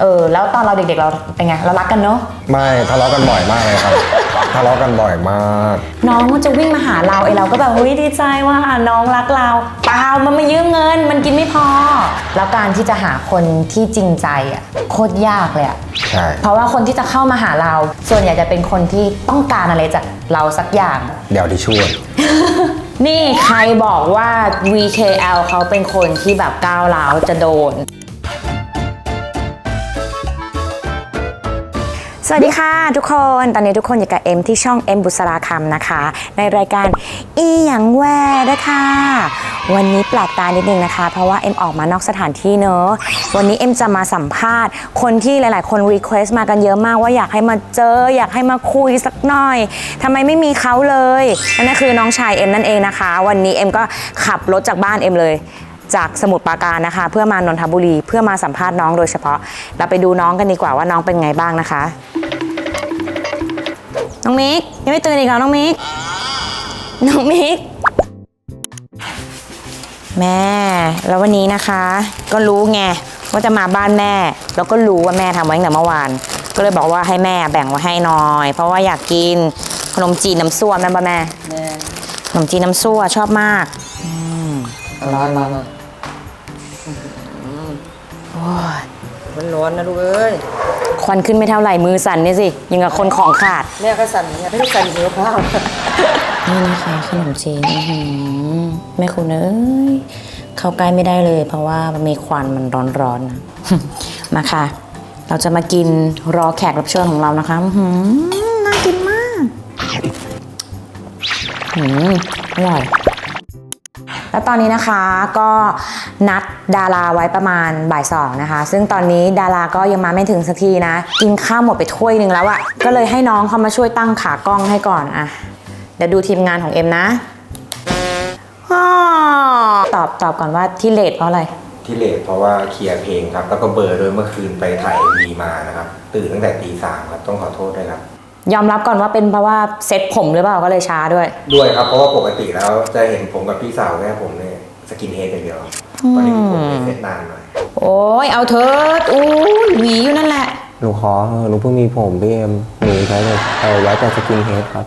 เออแล้วตอนเราเด็กๆเราเป็นไงเรารักกันเนอะไม่ทะเลาะกันบ่อยมากเลยครับ ทะเลาะกันบ่อยมาก น้องมันจะวิ่งมาหาเราไอเราก็แบบเฮ้ยดีใจว่าน้องรักเราเปล่ามันมายืมเงิน มันกินไม่พอ แล้วการที่จะหาคนที่จริงใจอะโคตรยากเลยอะใช่ เพราะว่าคนที่จะเข้ามาหาเรา ส่วนใหญ่จะเป็นคนที่ต้องการอะไรจากเราสักอย่าง เดี๋ยวที่ช่วย นี่ใครบอกว่า VKL เขาเป็นคนที่แบบก้าวร้าวจะโดน สวัสดีค่ะทุกคนตอนนี้ทุกคนอยู่กับเอ็มที่ช่องเอ็มบุษราคำนะคะ ในรายการอีหยังแวนะคะวันนี้แปลกตานิดนึงนะคะ เพราะว่าเอ็มออกมานอกสถานที่เนอะวันนี้เอ็มจะมาสัมภาษณ์ คนที่หลาย ๆ คนรีเควสต์มากันเยอะมากว่าอยากให้มาเจอ อยากให้มาคุยสักหน่อยทำไมไม่มีเขาเลยนั่นก็คือน้องชายเอ็มนั่นเองนะคะ วันนี้เอ็มก็ขับรถจากบ้านเอ็มเลย จากสมุทรปราการนะคะ เพื่อมานนทบุรี เพื่อมาสัมภาษณ์น้องโดยเฉพาะ เราไปดูน้องกันดีกว่าว่าน้องเป็นไงบ้างนะคะ น้องมิกยังไม่ตื่นอีกเหรอน้องมิกน้องมิกแม่แล้ววันนี้นะคะ ก็รู้ไงว่าจะมาบ้านแม่ แล้วก็รู้ว่าแม่ทำไว้ตั้งแต่เมื่อวาน ก็เลยบอกว่าให้แม่แบ่งไว้ให้หน่อย เพราะว่าอยากกินขนมจีนน้ำซั่วแม่นปะแม่ขนมจีนน้ำซั่วชอบมาก ร้อนร้อน มันร้อนนะลูกเอ้ย ควันขึ้นไม่เท่าไหร่มือสั่นเนี่ยสิยังกับคนของขาด แม่ก็สั่นเนี่ยไม่ได้สั่นหิวข้าวนี่นะคะขนมจีนอื้อหือแม่คุณเอ้ยเข้าใกล้ไม่ได้เลย เพราะว่ามันมีควันมันร้อนๆนะ มาค่ะ เราจะมากินรอแขกรับเชิญของเรานะคะอื้อหือน่ากินมากอืมอร่อย แล้วตอนนี้นะคะก็นัดดาราไว้ประมาณบ่ายสองนะคะ ซึ่งตอนนี้ดาราก็ยังมาไม่ถึงสักทีนะ กินข้าวหมดไปถ้วยหนึ่งแล้วอะก็เลยให้น้องเขามาช่วยตั้งขากล้องให้ก่อนอะเดี๋ยวดูทีมงานของเอ็มนะอ้อตอบตอบก่อนว่าที่เลทเพราะอะไรที่เลทเพราะว่าเคลียร์เพลงครับ แล้วก็เบอร์ด้วยเมื่อคืนไปถ่ายวีมานะครับ ตื่นตั้งแต่ตีสามครับต้องขอโทษด้วยครับ ยอมรับก่อนว่าเป็นเพราะว่าเซ็ตผมหรือเปล่าก็เลยช้าด้วย ด้วยครับ เพราะว่าปกติแล้วจะเห็นผมกับพี่สาวแค่ผมเนี่ยสกินเฮดอย่างเดียว ตอนนี้ผมเป็นเซตนานหน่อย โอ้ยเอาเถิดอุ้ยหวีอยู่นั่นแหละ หนูขอเออหนูเพิ่งมีผมพี่เอ็มหนูใช้แต่เอาไว้แต่สกินเฮดครับ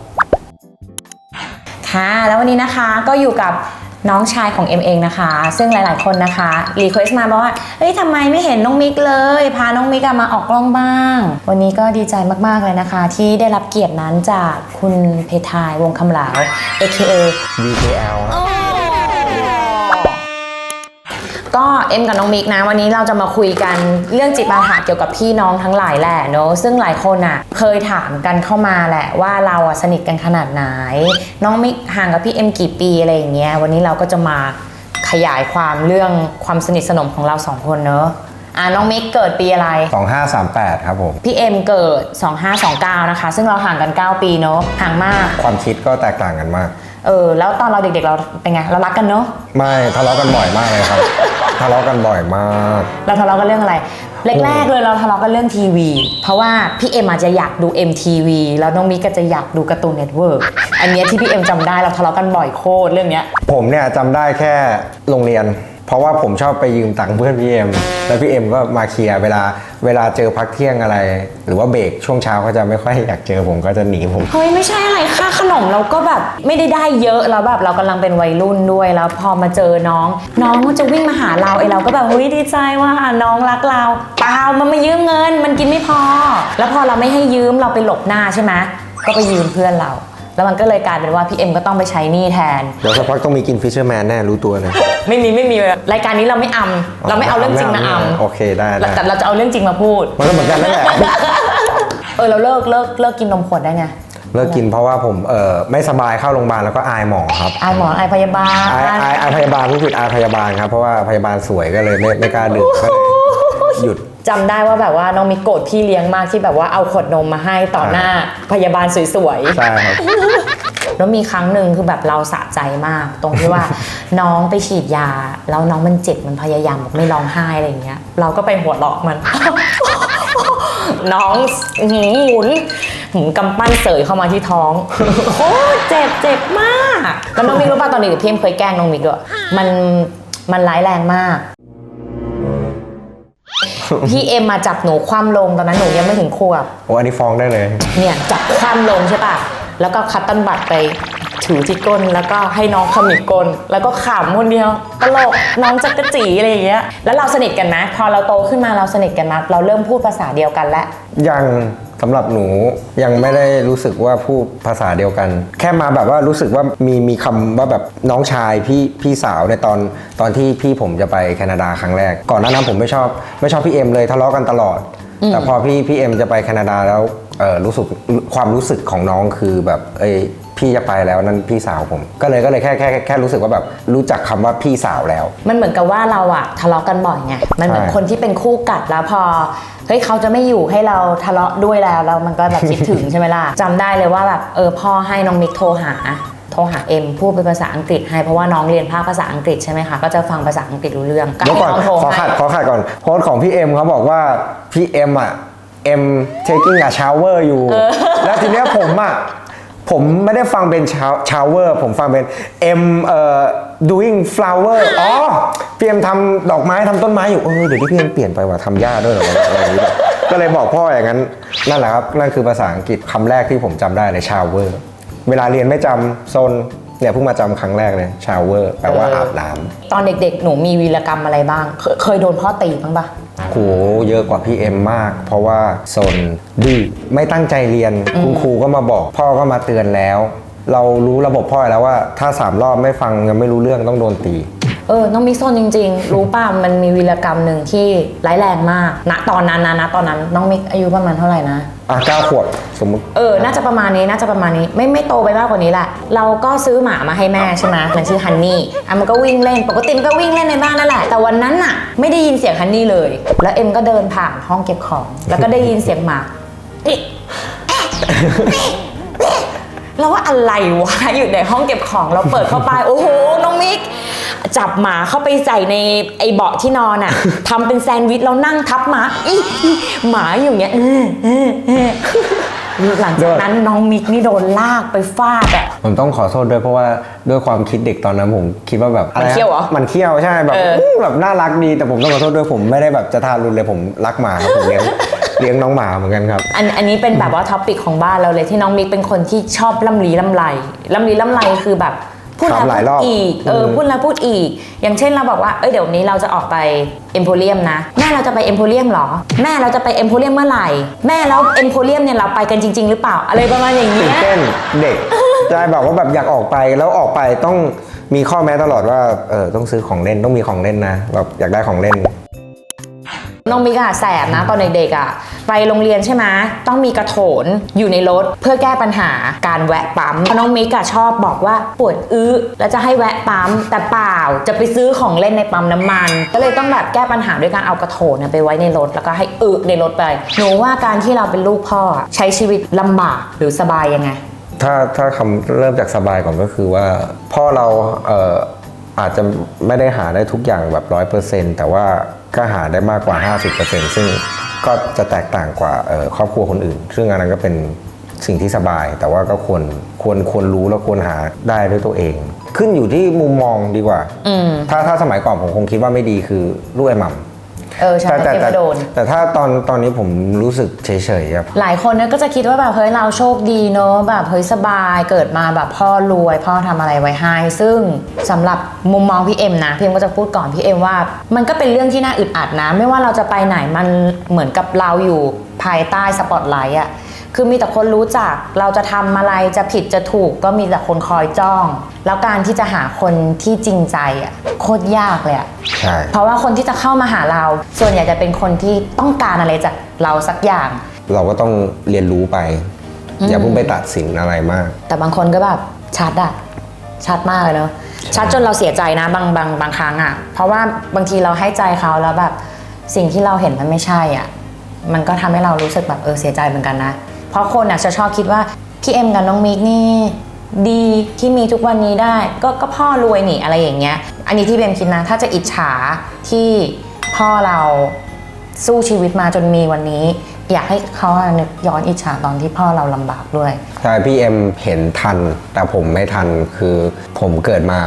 ค่ะ แล้ววันนี้นะคะก็อยู่กับ น้องชายของเอ็มเองนะคะ ซึ่งหลาย ๆ คนนะคะรีเควสต์มาบอกว่าเฮ้ยทำไมไม่เห็นน้องมิกเลย พาน้องมิกอะมาออกกล้องบ้าง วันนี้ก็ดีใจมาก ๆ เลยนะคะ ที่ได้รับเกียรตินั้นจากคุณเพทายวงคำหลาว AKA VKL ครับ ก็เอ็มกับน้องมิกนะวันนี้เราจะมาคุยกันเรื่องจิตอาสาเกี่ยวกับพี่น้องทั้งหลายแหละเนอะซึ่งหลายคนอะเคยถามกันเข้ามาแหละว่าเราอะสนิทกันขนาดไหน น้องมิกห่างกับพี่เอ็มกี่ปีอะไรอย่างเงี้ยวันนี้เราก็จะมาขยายความเรื่องความสนิทสนมของเราสองคนเนอะอะน้องมิกเกิดปีอะไร 2538 ครับผม พี่เอ็มเกิด 2529 นะคะ ซึ่งเราห่างกัน 9 ปีเนอะห่างมาก ความคิดก็แตกต่างกันมาก เออแล้วตอนเราเด็กๆเราเป็นไงเรารักกันเนอะไม่ทะเลาะกันบ่อยมากเลยครับ ทะเลาะกันบ่อยมาก เราทะเลาะกันเรื่องอะไรแรกๆเลยเราทะเลาะกันเรื่องทีวี เพราะว่าพี่เอ็มอาจจะอยากดู MTV แล้วน้องมิกก็จะอยากดูการ์ตูนเน็ตเวิร์กอันเนี้ยที่พี่เอ็มจำได้เราทะเลาะกันบ่อยโคตรเรื่องเนี้ยผมเนี่ยจำได้แค่โรงเรียน เพราะว่าผมชอบไปยืมตังค์เพื่อนพี่เอ็มแล้วพี่เอ็มก็มาเคลียร์เวลาเวลาเจอพักเที่ยงอะไร หรือว่าเบรกช่วงเช้าก็จะไม่ค่อยอยากเจอผมก็จะหนีผม เฮ้ยไม่ใช่อะไรค่าขนมเราก็แบบไม่ได้ได้เยอะแล้วแบบเรากำลังเป็นวัยรุ่นด้วยแล้วพอมาเจอน้อง น้องจะวิ่งมาหาเราไอเราก็แบบเฮ้ยดีใจว่าน้องรักเราเปล่ามันมายืมเงิน มันกินไม่พอ แล้วพอเราไม่ให้ยืมเราไปหลบหน้าใช่ไหมก็ไปยืมเพื่อนเรา แล้วมันก็เลยกลายเป็นว่าพี่เอ็มก็ต้องไปใช้หนี้แทน เดี๋ยวสักพักต้องมีกินฟิชเชอร์แมนแน่รู้ตัวเลย ไม่มีไม่มีรายการนี้เราไม่อำเราไม่เอาเรื่องจริงมาอำโอเคได้ได้แต่เราจะเอาเรื่องจริงมาพูดมันก็เหมือนกันนั่นแหละเออเราเลิกเลิกเลิกกินนมขวดได้ไงเลิกกินเพราะว่าผมเออไม่สบายเข้าโรงพยาบาลแล้วก็อายหมอครับอายหมออายพยาบาลอายอายอายพยาบาลผู้ผิดอายพยาบาลครับเพราะว่าพยาบาลสวยก็เลยไม่ไม่กล้าดื่มก็เลยหยุด จำได้ว่าแบบว่าน้องมิกโกรธพี่เลี้ยงมากที่แบบว่าเอาขวดนมมาให้ต่อหน้าพยาบาลสวยๆใช่ครับแล้วมีครั้งหนึ่งคือแบบเราสะใจมาก ตรงที่ว่า น้องไปฉีดยา แล้วน้องมันเจ็บมันพยายามแบบไม่ร้องไห้อะไรอย่างเงี้ย เราก็ไปหัวเราะมัน น้องหืมหมุนหมุนกำปั้นเสยเข้ามาที่ท้องโอ้เจ็บเจ็บมากแล้วน้องมิกรู้ป่ะตอนเด็กๆพี่เอ็มเคยแกล้งน้องมิกด้วยมันมันร้ายแรงมาก พี่เอ็มมาจับหนูคว่ำลงตอนนั้นหนูยังไม่ถึงขวบโอ้อันนี้ฟ้องได้เลย เนี่ยจับคว่ำลงใช่ปะแล้วก็คัตตันบัตรไปถือที่ก้นแล้วก็ให้น้องขมิบก้นแล้วก็ขำคนเดียวตลกน้องจักรจีอะไรอย่างเงี้ยแล้วเราสนิทกันไหมพอเราโตขึ้นมาเราสนิทกันไหมเราเริ่มพูดภาษาเดียวกันแล้วยัง สำหรับหนูยังไม่ได้รู้สึกว่าพูดภาษาเดียวกัน แค่มาแบบว่ารู้สึกว่ามีมีคำว่าแบบน้องชายพี่พี่สาวในตอนตอนที่พี่ผมจะไปแคนาดาครั้งแรก ก่อนหน้านั้นผมไม่ชอบไม่ชอบพี่เอ็มเลยทะเลาะกันตลอด แต่พอพี่พี่เอ็มจะไปแคนาดาแล้วเออรู้สึกความรู้สึกของน้องคือแบบเอ้ พี่จะไปแล้วนั่นพี่สาวผม ก็เลยก็เลยแค่แค่แค่แค่รู้สึกว่าแบบรู้จักคำว่าพี่สาวแล้ว มันเหมือนกับว่าเราอะทะเลาะกันบ่อยไง มันเหมือนใช่คนที่เป็นคู่กัดแล้วพอ เฮ้ยเขาจะไม่อยู่ให้เราทะเลาะด้วยแล้วแล้วมันก็แบบคิดถึงใช่ไหมล่ะจำได้เลยว่าแบบเออพ่อให้น้องมิกโทรหา โทรหาเอ็มพูดเป็นภาษาอังกฤษให้เพราะว่าน้องเรียนภาคภาษาอังกฤษใช่ไหมคะก็จะฟังภาษาอังกฤษรู้เรื่องก็เดี๋ยวให้ก่อนน้องโทรขอให้ขัดขอขัดก่อนโพสต์ของพี่เอ็มเขาบอกว่าพี่เอ็มอะเอ็ม taking a shower อยู่ แล้วทีเนี้ยผมอะ ผมไม่ได้ฟังเป็นชาวเวอร์ผมฟังเป็นเอ็มเอ่อ doing flower อ๋อพี่เอ็มทำดอกไม้ทำต้นไม้อยู่เออเดี๋ยวที่พี่เอ็มเปลี่ยนไปว่าทำหญ้าด้วยเหรอะอะไรอย่างนี้แบบก็เลยบอกพ่ออย่างนั้น นั่นแหละครับ นั่นคือภาษาอังกฤษคำแรกที่ผมจำได้เลย shower เวลาเรียนไม่จำโซน เนี่ยเพิ่งมาจำครั้งแรกเลย shower แปลว่าอาบน้ำตอนเด็กๆ หนูมีวีรกรรมอะไรบ้าง เคยเคยโดนพ่อตีบ้างปะโหเยอะกว่าพี่เอ็มมาก เพราะว่าซนดื้อไม่ตั้งใจเรียนคุณครูก็มาบอก พ่อก็มาเตือนแล้ว เรารู้ระบบพ่อแล้วว่า ถ้าสามรอบไม่ฟังยังไม่รู้เรื่องต้องโดนตี เออ น้องมิกโซนจริง ๆ รู้ป่ะ มันมีวีรกรรมหนึ่งที่ร้ายแรงมาก ณ ตอนนั้นนะณตอนนั้นน้องมิกอายุประมาณเท่าไหร่นะ อะเก้าขวบสมมติ เออ น่าจะประมาณนี้ น่าจะประมาณนี้ ไม่ไม่โตไปมากกว่านี้แหละ เราก็ซื้อหมามาให้แม่ใช่ไหมมันชื่อฮันนี่ อะมันก็วิ่งเล่น ปกติมันก็วิ่งเล่นในบ้านนั่นแหละ แต่วันนั้นน่ะ ไม่ได้ยินเสียงฮันนี่เลย แล้วเอ็มก็เดินผ่านห้องเก็บของ แล้วก็ได้ยินเสียงหมาอิ๊ะเราว่าอะไรวะ อยู่ในห้องเก็บของ เราเปิดเข้าไป โอ้โห น้องมิก จับหมาเข้าไปใส่ในไอเบาะที่นอนอะ ทำเป็นแซนด์วิชแล้วนั่งทับหมาอิ๊ะอิ๊ะหมาอยู่อย่างเงี้ยเออเออเออหลังจากนั้นน้องมิกนี่โดนลากไปฟาดอะ ผมต้องขอโทษด้วยเพราะว่าด้วยความคิดเด็กตอนนั้นผมคิดว่าแบบะไรมันเขี้ยวเหรอมันเขี้ยวใช่แบบเอออื้ อแบบน่ารักดีแต่ผมต้องขอโทษด้วยผมไม่ได้แบบจะทารุนเลยผมรักหมาครับผมเลี้ยง เลี้ยงน้องหมาเหมือนกันครับ อันอันนี้เป็นแบบว่าท็อปิกของบ้านเราเลยที่น้องมิกเป็นคนที่ชอบล่ำลีล่ำไรล่ำลีล่ำไรคือแบบ พูดแล้วทำหลายรพูอบดอีกเอออมพูดแล้วพูดอีก อย่างเช่นเราบอกว่าเอ้ยเดี๋ยววันนี้เราจะออกไปเอ็มโพเรียมนะ แม่เราจะไปเอ็มโพเรียมหรอ แม่เราจะไปเอ็มโพเรียมเมื่อไหร่ แม่แล้วเอ็มโพเรียมเนี่ยเราไปกันจริง ๆ หรือเปล่าอะไรประมาณอย่างตื่เงี้นยเต้นเด็กยายบอกว่าแบบอยากออกไปแล้วออกไปต้องมีข้อแม้ตลอดว่าเออต้องซื้อของเล่นต้องมีของเล่นนะแบบอยากได้ของเล่น น้องมิกอะแสบนะตอนเด็กๆอะไปโรงเรียนใช่ไหมต้องมีกระโถนอยู่ในรถเพื่อแก้ปัญหาการแวะปั๊มเพราะน้องมิกอะชอบบอกว่าปวดอื้อแล้วจะให้แวะปั๊มแต่เปล่าจะไปซื้อของเล่นในปั๊มน้ำมัน ก็เลยต้องแบบแก้ปัญหาด้วยการเอากระโถนไปไว้ในรถแล้วก็ให้อึในรถไปหนูว่าการที่เราเป็นลูกพ่อใช้ชีวิตลำบากหรือสบายยังไงถ้าถ้าคำเริ่มจากสบายก่อนก็คือว่าพ่อเราเอ่ออาจจะไม่ได้หาได้ทุกอย่างแบบร้อยเปอร์เซ็นต์แต่ว่า ก็หาได้มากกว่า 50%ซึ่งก็จะแตกต่างกว่าเอ่อครอบครัวคนอื่น ซึ่งอันนั้นก็เป็นสิ่งที่สบาย แต่ว่าก็ควรควรควรรู้และควรหาได้ด้วยตัวเอง ขึ้นอยู่ที่มุมมองดีกว่าอืมถ้าถ้าสมัยก่อนผมคงคิดว่าไม่ดีคือลูกไอ้หม่ำ เออใช่แต่แต่ที่แต่ว่าโดน แต่ถ้าตอนตอนนี้ผมรู้สึกเฉยๆครับ หลายคนเนี่ยก็จะคิดว่าแบบเฮ้ยเราโชคดีเนอะแบบเฮ้ยสบายเกิดมาแบบพ่อรวย พ่อทำอะไรไว้ให้ ซึ่งสำหรับมุมมองพี่เอ็มนะพี่เอ็มก็จะพูดก่อนพี่เอ็มว่า มันก็เป็นเรื่องที่น่าอึดอัดนะ ไม่ว่าเราจะไปไหนมันเหมือนกับเราอยู่ภายใต้สปอตไลท์อะ คือมีแต่คนรู้จัก เราจะทำอะไรจะผิดจะถูก ก็มีแต่คนคอยจ้อง แล้วการที่จะหาคนที่จริงใจอะโคตรยากเลยอะใช่ เพราะว่าคนที่จะเข้ามาหาเรา ส่วนใหญ่จะเป็นคนที่ต้องการอะไรจากเราสักอย่าง เราก็ต้องเรียนรู้ไป อย่าเพิ่งไปตัดสินอะไรมาก แต่บางคนก็แบบชัดอะชัดมากเลยเนอะชัดจนเราเสียใจนะบางบางบางครั้งอะเพราะว่าบางทีเราให้ใจเขาแล้วแบบสิ่งที่เราเห็นมันไม่ใช่อะมันก็ทำให้เรารู้สึกแบบเออเสียใจเหมือนกันนะ เพราะคนอะจะชอบคิดว่าพี่เอ็มกับน้องมิกนี่ ดีที่มีทุกวันนี้ได้ ก็ก็พ่อรวยนี่อะไรอย่างเงี้ย อันนี้ที่เบมคิดนะถ้าจะอิจฉาที่พ่อเราสู้ชีวิตมาจนมีวันนี้ อยากให้เขานึกย้อนอิจฉาตอนที่พ่อเราลำบากด้วยใช่พี่เอ็มเห็นทัน แต่ผมไม่ทันคือผมเกิดมา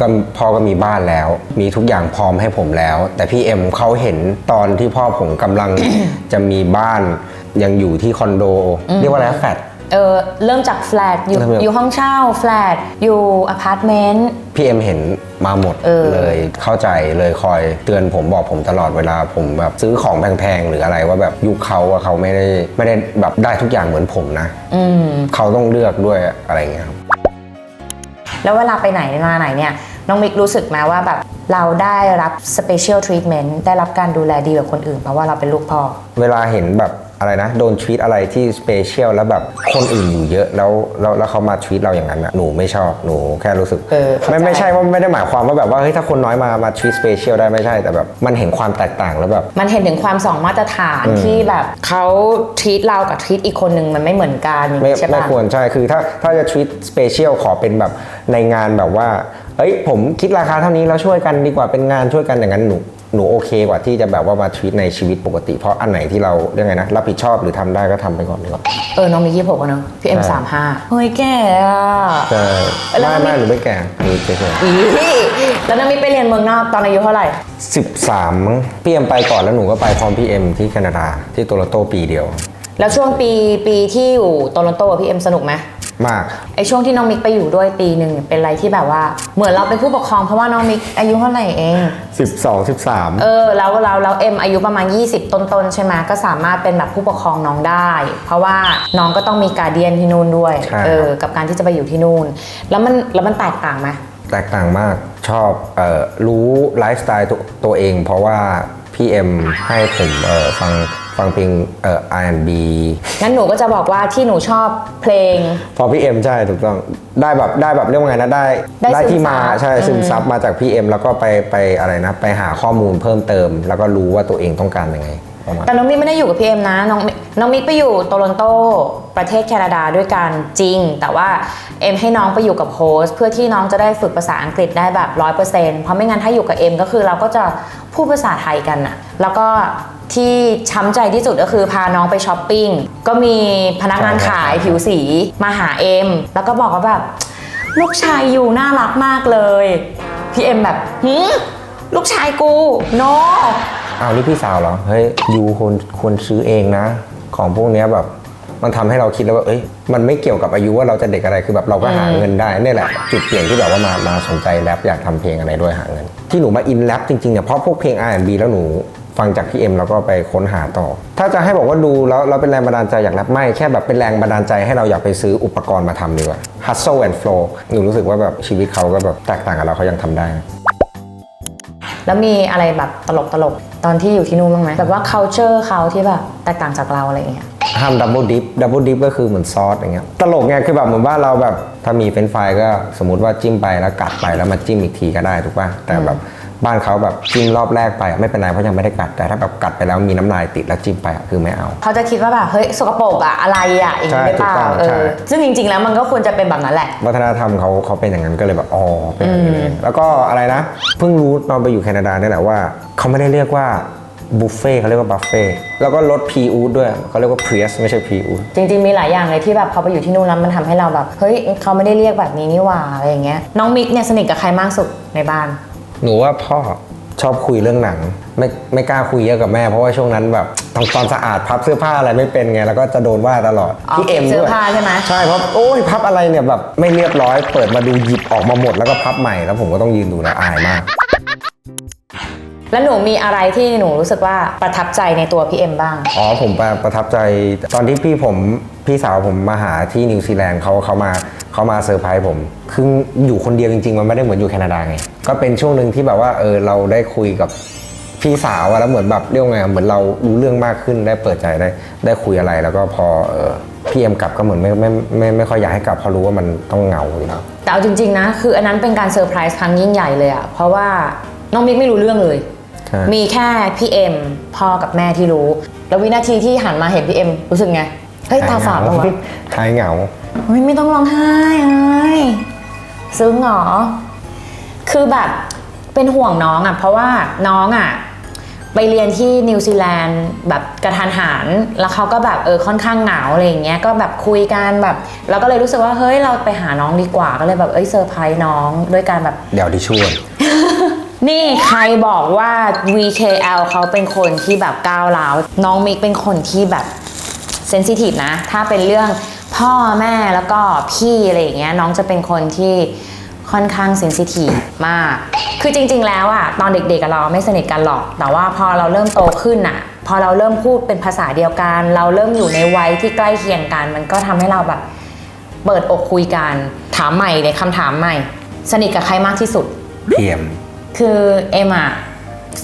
ก็พ่อก็มีบ้านแล้ว มีทุกอย่างพร้อมให้ผมแล้ว แต่พี่เอ็มเขาเห็นตอนที่พ่อผมกำลังจะมีบ้าน ยังอยู่ที่คอนโด เรียกว่าอะไรนะแฟลตเออเริ่มจากแฟลตอยู่เริ่มจากอยู่ห้องเช่าแฟลตอยู่อพาร์ตเมนต์พี่เอ็มเห็นมาหมดเออเลยเข้าใจเลยคอยเตือนผมบอกผมตลอดเวลาผมแบบซื้อของแพงๆหรืออะไรว่าแบบยุคเขาอะเขาไม่ได้ไม่ได้แบบได้ทุกอย่างเหมือนผมนะอืมเขาต้องเลือกด้วยอะไรอย่างเงี้ยครับแล้วเวลาไปไหนมาไหนเนี่ยน้องมิกรู้สึกไหมว่าแบบเราได้รับ special treatment ได้รับการดูแลดีกว่าคนอื่น เพราะว่าเราเป็นลูกพ่อ เวลาเห็นแบบ อะไรนะ โดนทวีตอะไรที่สเปเชียลแล้วแบบคนอื่นอยู่เยอะแล้วแล้วแล้วเขามาทวีตเราอย่างนั้นอะหนูไม่ชอบหนูแค่รู้สึกเออเข้าใจ ไม่ไม่ใช่ว่าไม่ได้หมายความว่าแบบว่าเฮ้ยถ้าคนน้อยมามาทวีตสเปเชียลได้ไม่ใช่แต่แบบมันเห็นความแตกต่างแล้วแบบ มันเห็นถึงความสองมาตรฐานที่แบบเขาทีตเรากับทีตอีกคนหนึ่งมันไม่เหมือนกันอย่างไม่นี้ใช่ไม่ปะ ควรใช่คือถ้าถ้าจะทวีตสเปเชียลขอเป็นแบบในงานแบบว่า เอ้ยผมคิดราคาเท่านี้แล้วช่วยกันดีกว่าเป็นงานช่วยกันอย่างนั้นหนู หนูโอเคกว่าที่จะแบบว่ามาทวีตในชีวิตปกติ เพราะอันไหนที่เราเรียกไงนะ รับผิดชอบหรือทำได้ก็ทำไปก่อนดีกว่า เออ น้องมิกยี่หกอะเนอะพี่เอ็มใช่ สามห้าเฮ้ยแก่อะใช่แล้วไม่มันมีไม่หนูไม่แก่หนูเฉยๆอีแล้วน้องมิกไปเรียนเมืองนอกตอนอายุเท่าไหร่ สิบสามมั้งพี่เอ็มไปก่อนแล้วหนูก็ไปพร้อมพี่เอ็มที่แคนาดาที่โตโรโตปีเดียว แล้วช่วงปีปีที่อยู่โตลอนโตอะพี่เอ็มสนุกไหม มากไอช่วงที่น้องมิกไปอยู่ด้วยปีหนึ่งเป็นอะไรที่แบบว่า เหมือนเราเป็นผู้ปกครองเพราะว่าน้องมิกอายุเท่าไหร่เอง 12 13 เออแล้วเราเราเอ็มอายุประมาณ 20 ต้นๆใช่ไหมก็สามารถเป็นแบบผู้ปกครองน้องได้ เพราะว่าน้องก็ต้องมีการเดียนที่นู่นด้วยใช่เออกับการที่จะไปอยู่ที่นู่น แล้วมันแล้วมันแตกต่างไหมแตกต่างมากชอบเอ่อรู้ไลฟ์สไตล์ตัวตัวเอง เพราะว่า พี่เอ็มให้ผมเอ่อฟังฟังเพลงเอ่อ R&B งั้นหนูก็จะบอกว่าที่หนูชอบเพลง พอพี่เอ็มใช่ถูกต้องได้แบบได้แบบเรียกว่าไงนะได้ได้ซึมที่มาซับใช่อืมซึมซับมาจากพี่เอ็มแล้วก็ไปไปอะไรนะ ไปหาข้อมูลเพิ่มเติม แล้วก็รู้ว่าตัวเองต้องการยังไง ประมาณแต่น้องมิกไม่ได้อยู่กับพี่เอ็มนะน้องมิน้องมิกไปอยู่โตลอนโตประเทศแคนาดาด้วยกันจริง แต่ว่าเอ็มให้น้องไปอยู่กับโฮสต์เพื่อที่น้องจะได้ฝึกภาษาอังกฤษได้แบบร้อยเปอร์เซ็นต์เพราะไม่งั้นถ้าอยู่กับเอ็มก็คือเราก็จะพูดภาษาไทยกันอะแล้วก็ที่ช้ำใจที่สุดก็คือพาน้องไปช้อปปิ้งก็มีพนักงานขายผิวสีมาหาเอ็มแล้วก็บอกว่าแบบลูกชายอยู่น่ารักมากเลย พี่เอ็มแบบหืมลูกชายกู โน อ้าวนี่พี่สาวเหรอ เฮ้ยยูควรควรซื้อเองนะ ของพวกเนี้ยแบบ มันทำให้เราคิดแล้วว่า เอ้ย มันไม่เกี่ยวกับอายุว่าเราจะเด็กอะไร คือแบบเราก็หาเงินได้นี่แหละ จุดเปลี่ยนที่แบบว่ามา มาสนใจแรปอยากทำเพลงอะไรด้วยหาเงิน ที่หนูมาอินแรปจริงๆเนี่ย เพราะพวกเพลง R&B แล้วหนูฟังจากพี่เอ็มแล้วก็ไปค้นหาต่อ ถ้าจะให้บอกว่าดูแล้วเราเป็นแรงบันดาลใจอยากแรปไม่ แค่แบบเป็นแรงบันดาลใจให้เราอยากไปซื้ออุปกรณ์มาทำดีกว่า hustle and flow หนูรู้สึกว่าแบบชีวิตเขาก็แบบแตกต่างกับเราเขายังทำได้ แล้วมีอะไรแบบตลกตลกตอนที่อยู่ที่นู่นบ้างไหมแบบว่า culture เขาที่แบบแตกต่างจากเราอะไรอย่างเงี้ยห้ามดับเบิลดิฟดับเบิลดิฟก็คือเหมือนซอสอย่างเงี้ยตลกไงคือแบบเหมือนว่าเราแบบถ้ามีเฟรนฟรายก็สมมติว่าจิ้มไปแล้วกัดไปแล้วมาจิ้มอีกทีก็ได้ถูกป่ะแต่แบบ บ้านเขาแบบจิ้มรอบแรกไปไม่เป็นไรเพราะยังไม่ได้กัดแต่ถ้าแบบกัดไปแล้วมีน้ำลายติดแล้วจิ้มไปอะคือไม่เอา เขาจะคิดว่าแบบเฮ้ยสกปรกอะอะไรอะอย่างนี้หรือเปล่าใช่ถูกต้องเอใช่อซึ่งจริง ๆ แล้วมันก็ควรจะเป็นแบบนั้นแหละ วัฒนธรรมเขาเขาเป็นอย่างนั้นก็เลยแบบอ๋อเป็นอย่างนี้เลยแล้วก็อะไรนะเพิ่งรู้ตอนไปอยู่แคนาดาเนี่ยแหละว่าเขาไม่ได้เรียกว่าบุฟเฟ่ต์เขาเรียกว่าบัฟเฟ่ต์แล้วก็ลดพีอูดด้วยเขาเรียกว่าเพรียสไม่ใช่พีอูดจริง ๆ มีหลายอย่างเลยที่แบบพอไปอยู่ที่นู่นแล้วมันทำให้เราแบบ เฮ้ยเขาไม่ได้เรียกแบบนี้นี่หว่าอะไรอย่างเงี้ยน้องมิกเนี่ยสนิทกับใครมากสุดในบ้าน หนูว่าพ่อชอบคุยเรื่องหนัง ไม่ไม่กล้าคุยเยอะกับแม่ เพราะว่าช่วงนั้นแบบทำความสะอาดพับเสื้อผ้าอะไรไม่เป็นไง แล้วก็จะโดนว่าตลอดอ๋อพี่เอ็มเก็บเสื้ด้อวยผ้าใช่ไหม ใช่เพราะโอ้ยพับอะไรเนี่ยแบบไม่เรียบร้อย เปิดมาดูหยิบออกมาหมดแล้วก็พับใหม่แล้วผมก็ต้องยืนดูนะอายมาก แล้วหนูมีอะไรที่หนูรู้สึกว่าประทับใจในตัวพี่เอ็มบ้าง อ๋อผมประประทับใจตอนที่พี่ผมพี่สาวผมมาหาที่นิวซีแลนด์เขาเขามาเขามาเซอร์ไพรส์ผมคืออยู่คนเดียวจริง ๆ มันไม่ได้เหมือนอยู่แคนาดาไงก็เป็นช่วงหนึ่งที่แบบว่าเออเราได้คุยกับพี่สาวอะแล้วเหมือนแบบเรียกว่าไงเหมือนเรารู้เรื่องมากขึ้นได้เปิดใจได้ได้คุยอะไรแล้วก็พอเออพี่เอ็มกลับก็เหมือนไม่ไม่ไม่ไม่ค่อยอยากให้กลับเพราะรู้ว่ามันต้องเหงาอยู่แล้วแต่เอาจริงๆนะคืออันนั้นเป็นการเซอร์ไพรส์ครั้งยิ่งใหญ่เลยอะเพราะว่าน้องมิกไม่รู้เรื่องเลยใช่ มีแค่พี่เอ็มพ่อกับแม่ที่รู้ แล้ววินาทีที่หันมาเห็นพี่เอ็มรู้สึกไง เฮ้ย ตาฝาดปะวะหายเหงาเฮ้ยไม่ต้องร้องไห้เอ้ยซึ้งเหรอ คือแบบเป็นห่วงน้องอะเพราะว่าน้องอะไปเรียนที่นิวซีแลนด์แบบกระทันหัน แล้วเขาก็แบบเออค่อนข้างเหงาอะไรอย่างเงี้ย ก็แบบคุยกันแบบเราก็เลยรู้สึกว่าเฮ้ยเราไปหาน้องดีกว่า ก็เลยแบบเอ้ยเซอร์ไพรส์น้องด้วยการแบบเดี๋ยวดิช่วย นี่ใครบอกว่า VKL เขาเป็นคนที่แบบก้าวร้าว น้องมิกเป็นคนที่แบบเซนซิทีฟนะ ถ้าเป็นเรื่องพ่อแม่แล้วก็พี่อะไรอย่างเงี้ยน้องจะเป็นคนที่ค่อนข้างเซนซิทีฟมาก คือจริง ๆ แล้วอะตอนเด็กๆเราไม่สนิทกันหรอก แต่ว่าพอเราเริ่มโตขึ้นอะพอเราเริ่มพูดเป็นภาษาเดียวกัน เราเริ่มอยู่ในวัยที่ใกล้เคียงกัน มันก็ทำให้เราแบบเปิดอกคุยกัน ถามใหม่เลยคำถามใหม่ สนิทกับใครมากที่สุด เพี่เอ็ม คือเอ็มอะ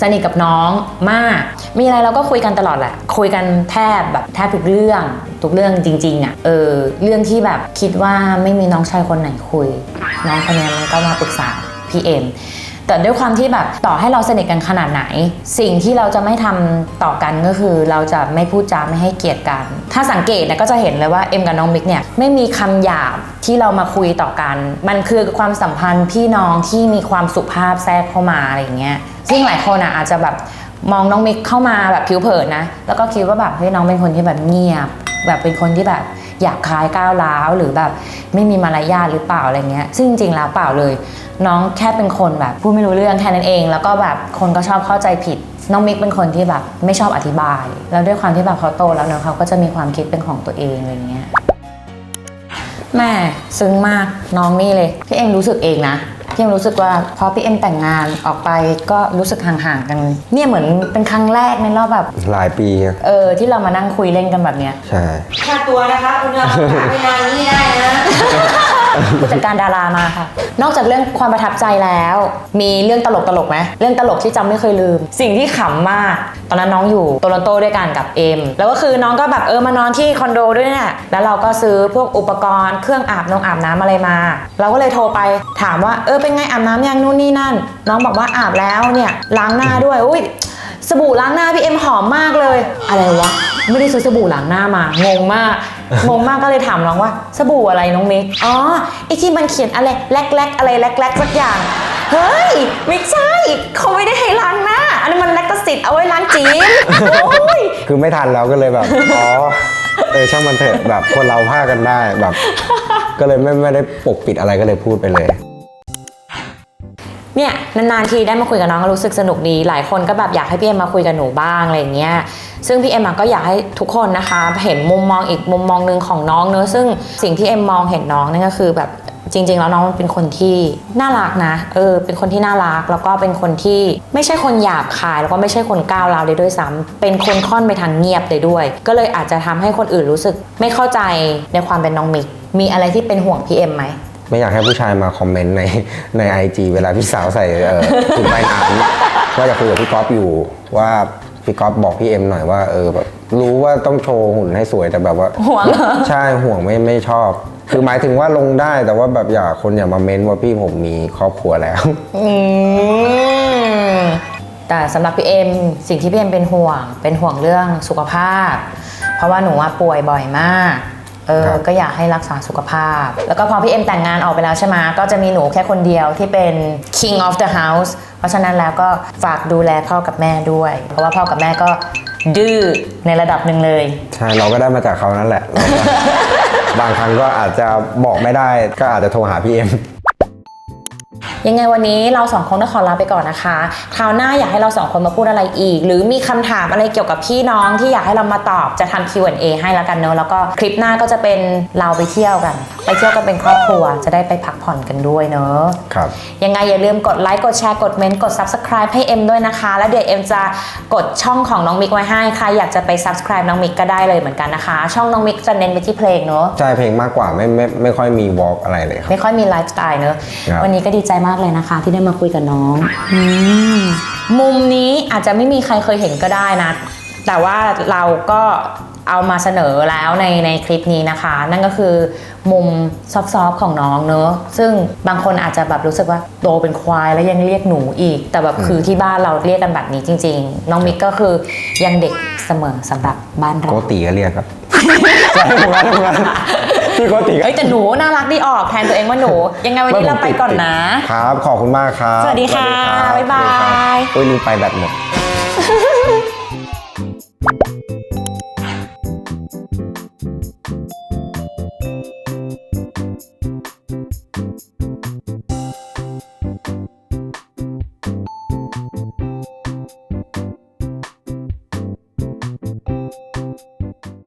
สนิทกับน้องมาก มีอะไรเราก็คุยกันตลอดแหละ คุยกันแทบแบบแทบทุกเรื่อง ทุกเรื่องจริงๆอะเออ เรื่องที่แบบคิดว่าไม่มีน้องชายคนไหนคุย น้องคนนี้มันก็มาปรึกษาพี่เอ็ม แต่ด้วยความที่แบบต่อให้เราสนิทกันขนาดไหน สิ่งที่เราจะไม่ทำต่อกันก็คือ เราจะไม่พูดจาไม่ให้เกียรติกัน ถ้าสังเกตนะก็จะเห็นเลยว่าเอ็มกับน้องมิกเนี่ยไม่มีคำหยาบที่เรามาคุยต่อกัน มันคือความสัมพันธ์พี่น้องที่มีความสุภาพแทรกเข้ามาอะไรอย่างเงี้ยซึ่งหลายคนอะอาจจะแบบ มองน้องมิกเข้ามาแบบผิวเผินนะ แล้วก็คิดว่าแบบเฮ้ยน้องเป็นคนที่แบบเงียบ แบบเป็นคนที่แบบหยาบคายก้าวร้าวหรือแบบไม่มีมารยาทหรือเปล่าอะไรเงี้ย ซึ่งจริงๆแล้วเปล่าเลย น้องแค่เป็นคนแบบพูดไม่รู้เรื่องแค่นั้นเอง แล้วก็แบบคนก็ชอบเข้าใจผิด น้องมิกเป็นคนที่แบบไม่ชอบอธิบาย แล้วด้วยความที่แบบเขาโตแล้วเนอะเขาก็จะมีความคิดเป็นของตัวเองอะไรเงี้ยแม่ซึ้งมากน้องนี่เลยพี่เอ็มรู้สึกเองนะ พี่เอ็มรู้สึกว่าพอพี่เอ็มแต่งงานออกไปก็รู้สึกห่างๆกัน เนี่ยเหมือนเป็นครั้งแรกในรอบแบบหลายปีครับเออที่เรามานั่งคุยเล่นกันแบบเนี้ย ใช่ ค่าตัวนะคะคุณเอาไปนานนี่ได้นะ ผู้จัดการดารามาค่ะ นอกจากเรื่องความประทับใจแล้ว มีเรื่องตลกตลกไหมเรื่องตลกที่จำไม่เคยลืม สิ่งที่ขำมาก ตอนนั้นน้องอยู่โตลอนโตด้วยกันกับเอ็มแล้วก็คือน้องก็แบบเออมานอนที่คอนโดด้วยเนี่ยแล้วเราก็ซื้อพวกอุปกรณ์เครื่องอาบนองอาบน้ำอะไรมา เราก็เลยโทรไปถามว่าเออเป็นไงอาบน้ำยังนู่นนี่นั่น น้องบอกว่าอาบแล้วเนี่ยล้างหน้าด้วยอุ้ย สบู่ล้างหน้าพี่เอ็มหอมมากเลย อะไรวะ ไม่ได้ซื้อสบู่ล้างหน้ามา งงมาก งงมากก็เลยถามน้องว่า สบู่อะไรน้องมิก อ๋อไอที่มันเขียนอะไรแลกแลกอะไรแลกแลกสักอย่าง เฮ้ย ไม่ใช่เขาไม่ได้ให้ล้างหน้า อันนี้มันแลกกสิทธิ์เอาไว้ล้างจีนโอ้ย คือไม่ทันแล้วก็เลยแบบ อ๋อ เออช่างมันเถอะแบบคนเราพากันได้แบบ ก็เลยไม่ไม่ได้ปกปิดอะไรก็เลยพูดไปเลย เนี่ยนานๆทีได้มาคุยกับน้องก็รู้สึกสนุกดี หลายคนก็แบบอยากให้พี่เอ็มมาคุยกับหนูบ้างอะไรอย่างเงี้ยซึ่งพี่เอ็มก็อยากให้ทุกคนนะคะ เห็นมุมมองอีกมุมมองหนึ่งของน้องเนอะซึ่งสิ่งที่เอ็มมองเห็นน้องนั่นก็คือแบบจริง ๆ แล้วน้องเป็นคนที่น่ารักนะ เออ เป็นคนที่น่ารัก แล้วก็เป็นคนที่ไม่ใช่คนหยาบคาย แล้วก็ไม่ใช่คนก้าวร้าวเลยด้วยซ้ำเป็นคนค่อนไปทางเงียบเลยด้วย ก็เลยอาจจะทำให้คนอื่นรู้สึกไม่เข้าใจในความเป็นน้องมิก มีอะไรที่เป็นห่วงพี่เอ็มไหม ไม่อยากให้ผู้ชายมาคอมเมนต์ในในไอจเวลาพี่สาวใส่เออถุงใต้น้ำว่าจะคุยกับพี่ก๊อฟอยู่ว่าพี่ก๊อฟบอกพี่เอ็มหน่อยว่าเออแบบรู้ว่าต้องโชว์หุ่นให้สวยแต่แบบว่าห่วงเหรอใช่ห่วงไม่ไม่ชอบ คือหมายถึงว่าลงได้แต่ว่าแบบอย่าคนอย่ามาเม้นว่าพี่ผมมีครอบครัวแล้วอืมแต่สำหรับพี่เอ็มสิ่งที่พี่เอ็มเป็นห่วง เป็นห่วงเรื่องสุขภาพ เพราะว่าหนูว่าป่วยบ่อยมาก เออครับก็อยากให้รักษาสุขภาพ แล้วก็พอพี่เอ็มแต่งงานออกไปแล้วใช่ไหมก็จะมีหนูแค่คนเดียวที่เป็น king of the house เพราะฉะนั้นแล้วก็ฝากดูแลพ่อกับแม่ด้วย เพราะว่าพ่อกับแม่ก็ดื้อในระดับหนึ่งเลย ใช่ เราก็ได้มาจากเขานั่นแหละเราก็บางครั้งก็อาจจะบอกไม่ได้ก็อาจจะโทรหาพี่เอ็ม ยังไงวันนี้เราสองคนต้องขอลาไปก่อนนะคะคราวหน้าอยากให้เราสองคนมาพูดอะไรอีก หรือมีคำถามอะไรเกี่ยวกับพี่น้องที่อยากให้เรามาตอบจะทำ Q&A ให้แล้วกันเนอะแล้วก็คลิปหน้าก็จะเป็นเราไปเที่ยวกัน ไปเที่ยวกันเป็นครอบครัว จะได้ไปพักผ่อนกันด้วยเนอะครับ ยังไงอย่าลืมกดไลค์กดแชร์กดเมนต์กด subscribe ให้เอ็มด้วยนะคะ แล้วเดี๋ยวเอ็มจะกดช่องของน้องมิกไว้ให้ใครอยากจะไป subscribe น้องมิกก็ได้เลยเหมือนกันนะคะ ช่องน้องมิกจะเน้นไปที่เพลงเนอะใช่เพลงมากกว่าไม่ไม่ไม่ค่อยมีวอล์กอะไรเลยครับ ไม่ค่อยมีไลฟ์สไตล์เนอะครับ วันนี้ก็ดีใจมากเลยนะคะ ที่ได้มาคุยกับน้องอืมมุมนี้อาจจะไม่มีใครเคยเห็นก็ได้นะ แต่ว่าเราก็เอามาเสนอแล้วในในคลิปนี้นะคะ นั่นก็คือมุมซอฟๆของน้องเนอะซึ่งบางคนอาจจะแบบรู้สึกว่าโตเป็นควายแล้วยังเรียกหนูอีก แต่แบบคือที่บ้านเราเรียกกันแบบนี้จริง ๆ น้องมิกก็คือยังเด็กเสมอสำหรับบ้านเราโกติก็เรียกครับใช่ผมว่าทำงานพี่โกติก็เอ้ยแต่หนูน่ารักดีออกแทนตัวเองว่าหนู ยังไงวันนี้เราไปก่อนนะ ครับขอบคุณมากครับ สวัสดีค่ะสวัสดีครับบ๊ายบายโอ้ยลืมไปแบตหมด นะ